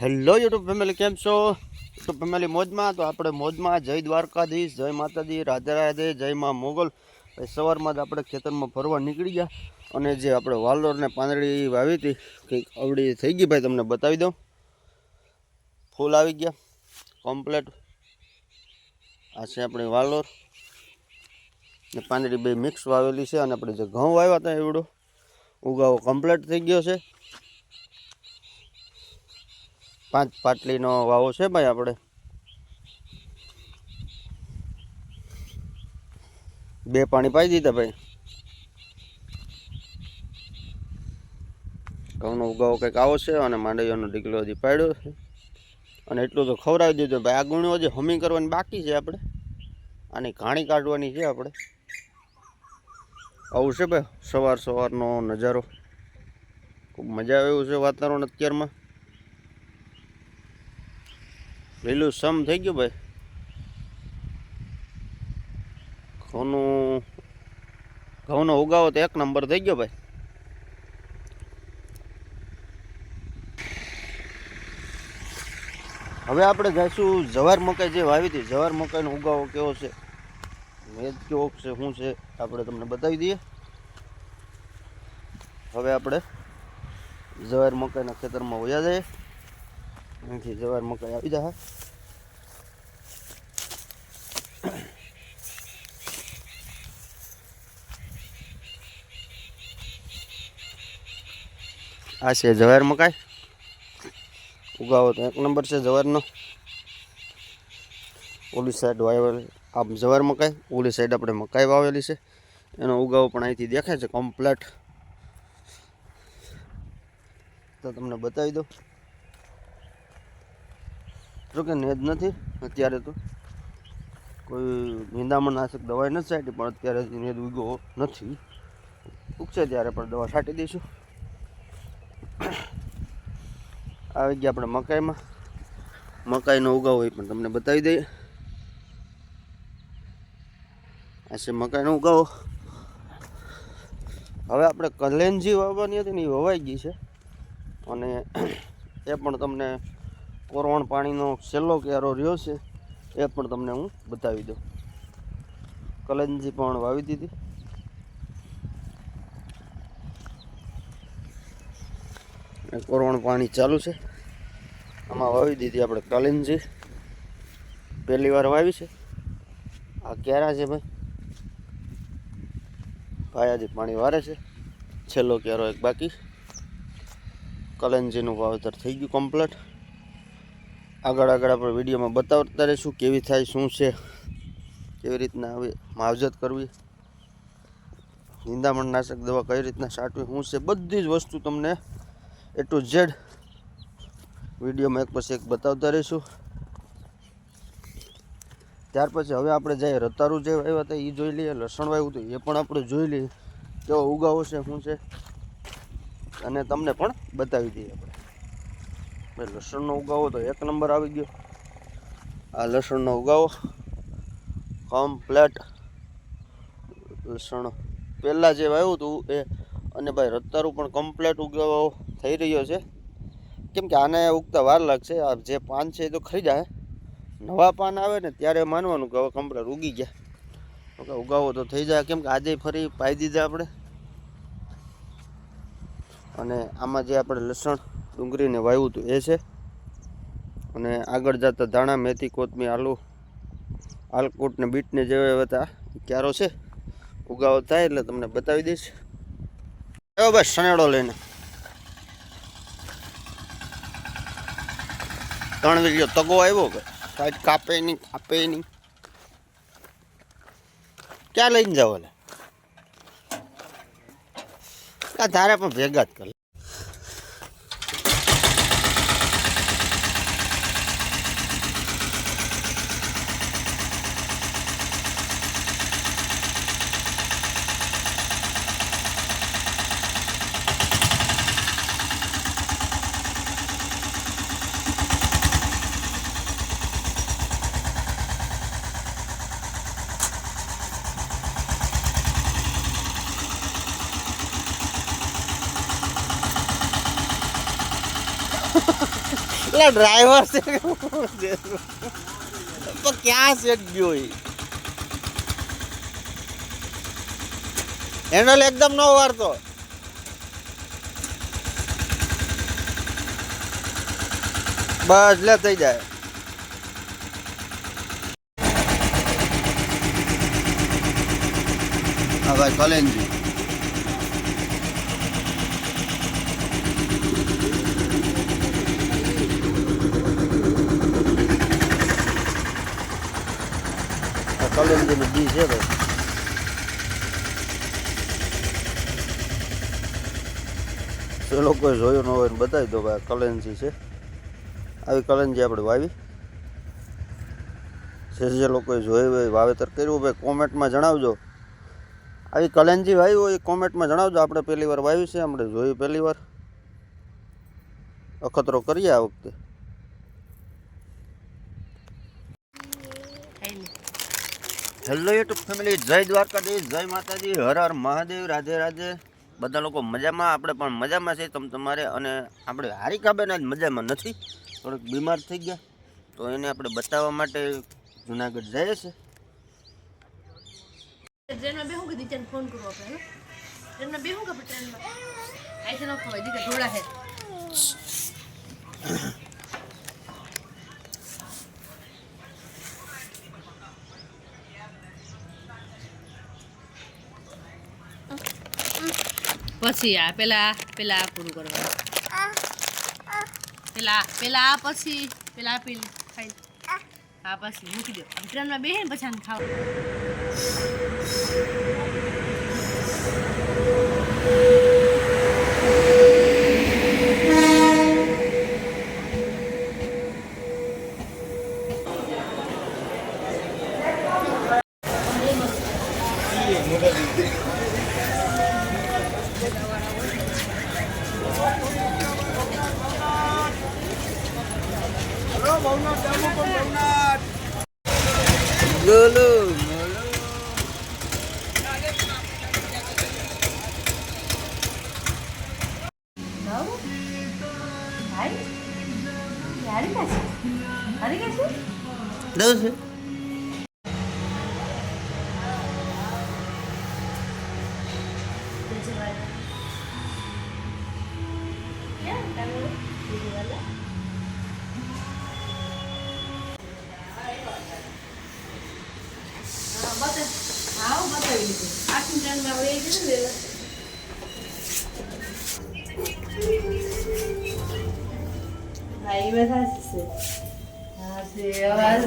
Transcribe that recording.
Hello YouTube family, કેમ છો? YouTube family મોજમાં, તો આપણે મોજમાં જય દ્વારકાધીશ, જય માતાજી, રાધે રાધે, જય માં મોગલ. સવારમાં જ આપણે ખેતરમાં ફરવા નીકળી ગયા અને જે આપણે વાલોર ને પાંદડી વાવી હતી, કંઈક અવડી થઈ ગઈ ભાઈ, તમને બતાવી દઉં. ફૂલ આવી ગયા કમ્પ્લેટ આ છે આપણી વાલોર. ને પાંદડી બે મિક્સ વાવેલી છે અને આપણે જે ઘઉં વાવ્યા હતા એવડો, ઉગાવો કમ્પ્લેટ થઈ ગયો છે. પાંચ પાટલીનો વાવો છે ભાઈ આપણે. બે પાણી પાઈ દીધા ભાઈ. ઘઉંનો ઉગાવો કંઈક આવો છે અને માંડવીઓનો ઢીકલો હજી પાડ્યો છે. અને એટલું તો ખવડાવી દીધું ભાઈ. આ ગુણો હજી હમી કરવાની બાકી છે આપણે. આની ઘાણી કાઢવાની છે આપણે. આવું છે ભાઈ, સવાર સવારનો નજારો. ખૂબ મજા આવે એવું છે વાતાવરણ અત્યારમાં. લીલું સમ થઈ ગયું ભાઈ. ઘઉંનું, ઘઉંનો ઉગાવો તો એક નંબર થઈ ગયો ભાઈ. હવે આપણે જઈશું જવાર મકાઈ જે વાવી હતી, જવાર મકાઈનો ઉગાવો કેવો છે? મેદ કેવો છે, શું છે, આપણે તમને બતાવી દઈએ. હવે આપણે જવાર મકાઈના ખેતરમાં વયા જઈએ. અહીંથી જવાર મકાઈ આવી જા આ છે જવાર મકાઈ. ઉગાવો તો એક નંબર છે જવારનો. ઓલી સાઈડ વાવેલી, આમ જવાર મકાઈ, ઓલી સાઈડ આપણે મકાઈ વાવેલી છે. એનો ઉગાવો પણ અહીંથી દેખાય છે કમ્પ્લેટ તો તમને બતાવી દઉં. જોકે નેજ નથી અત્યારે તો. કોઈ નિંદામણ નાશક દવાઈ નથી છાંટી, પણ અત્યારે નેજ ઉગ્યો નથી. ઉગશે ત્યારે, પણ દવા છાંટી દઈશું. આવી ગયા આપણે મકાઈમાં. મકાઈનો ઉગાવો એ પણ તમને બતાવી દઈએ. આ છે મકાઈનો ઉગાવો. હવે આપણે કલેનજી વાવવાની હતી ને એ વવાઈ ગઈ છે. અને એ પણ તમને કોરવણ પાણીનો છેલ્લો ક્યારો રહ્યો છે, એ પણ તમને હું બતાવી દઉં. કલંજી પણ વાવી દીધી. કોરવણ પાણી ચાલુ છે. આમાં વાવી દીધી આપણે કલંજી. પહેલી વાર વાવી છે. આ કેરા છે ભાઈ? ભાઈ આજે પાણી વારે છે. છેલ્લો ક્યારો એક બાકી. કલંજીનું વાવેતર થઈ ગયું કમ્પ્લીટ આગળ આગળ આપણે વિડીયોમાં બતાવતા રહીશું કેવી થાય, શું છે, કેવી રીતના હવે માવજત કરવી નિંદામણનાશક દવા કઈ રીતના છાંટવી, શું છે, બધી જ વસ્તુ તમને એ ટુ ઝેડ વિડીયોમાં એક પછી એક બતાવતા રહીશું. ત્યાર પછી હવે આપણે જઈએ રતારું જે વાવ્યા હતા એ જોઈ લઈએ, લસણ વાવ્યું હતું, એ પણ આપણે જોઈ લઈએ, કેવો ઉગાવો છે, શું છે, અને તમને પણ બતાવી દઈએ. ભાઈ, લસણનો ઉગાવો તો એક નંબર આવી ગયો. આ લસણનો ઉગાવો. કમ્પ્લેટ લસણ પહેલાં જે વાવ્યું હતું એ, અને ભાઈ, રતારું પણ કમ્પ્લેટ ઉગાવો થઈ રહ્યો છે. કેમ કે આને ઉગતા વાર લાગશે. આ જે પાન છે એ તો ખરી જાય. નવા પાન આવે ને ત્યારે માનવાનું કે હવે કમ્પ્લેટ ઉગી ગયા. ઓકે ઉગાવો તો થઈ જાય. કેમ કે આજે ફરી પાઈ દીધા આપણે. અને આમાં જે આપણે લસણ ડુંગળીને વાવ્યું હતું એ છે. અને આગળ જતા ધાણા, મેથી કોથમી આલુ આલકૂટ ને બીટને જે હતા ક્યારો છે. ઉગાવો થાય એટલે તમને બતાવી દઈશ. એવો બસ સનેડો લઈને. ત્રણ વીડિયો તગો આવ્યો કે? સાઈડ કાપે નહીં કાપે નહીં. ક્યાં લઈને જાવ એટલે? ધારે પણ ભેગા જ કર. એટલે ડ્રાઈવર છે? તો ક્યાં સેટ ગયો એ? હેન્ડલ એકદમ નો વારતો બસ, લે, થઈ જાય. હા, ભાઈ કલેનજી આ કલેનજીનું બી છે ભાઈ એ લોકોએ જોયું ન હોય બતાવી દો ભાઈ આ છે આવી કલેન્સી આપણે વાવી જે જે લોકોએ જોયું હોય વાવેતર કર્યું ભાઈ કોમેન્ટમાં જણાવજો આવી કલેન્જી વાવી હોય એ કોમેન્ટમાં જણાવજો આપણે પહેલી વાર વાવી છે આપણે જોયું પહેલી વાર અખતરો કરીએ આ વખતે હેલો યુટ્યુબ ફેમિલી જય દ્વારકાધીશ, જય માતાજી. હર હર મહાદેવ, રાધે રાધે. બધા લોકો મજામાં? આપણે પણ મજામાં છે તમ તમારે અને આપણે હારિકાબેન જ મજામાં નથી. થોડીક બીમાર થઈ ગયા. તો એને આપણે બતાવવા માટે જુનાગઢ જઈએ છે ટ્રેનમાં બેહું કે દીચાને ફોન કરવો આપણે ટ્રેનમાં બેહું કે ટ્રેનમાં આઈ ન ખવાય દીકા ઢોળા હે પછી આ, પેલા પેલા આ પૂરું કરવાનું. પેલા પેલા આ પછી, પેલા આ પેલી ખાઈ હા પછી મૂકી દો. ટ્રેનમાં બેહે ને પછી ખાવ. ગોલો દઉં હા એ બધા છે હા છે અવાજ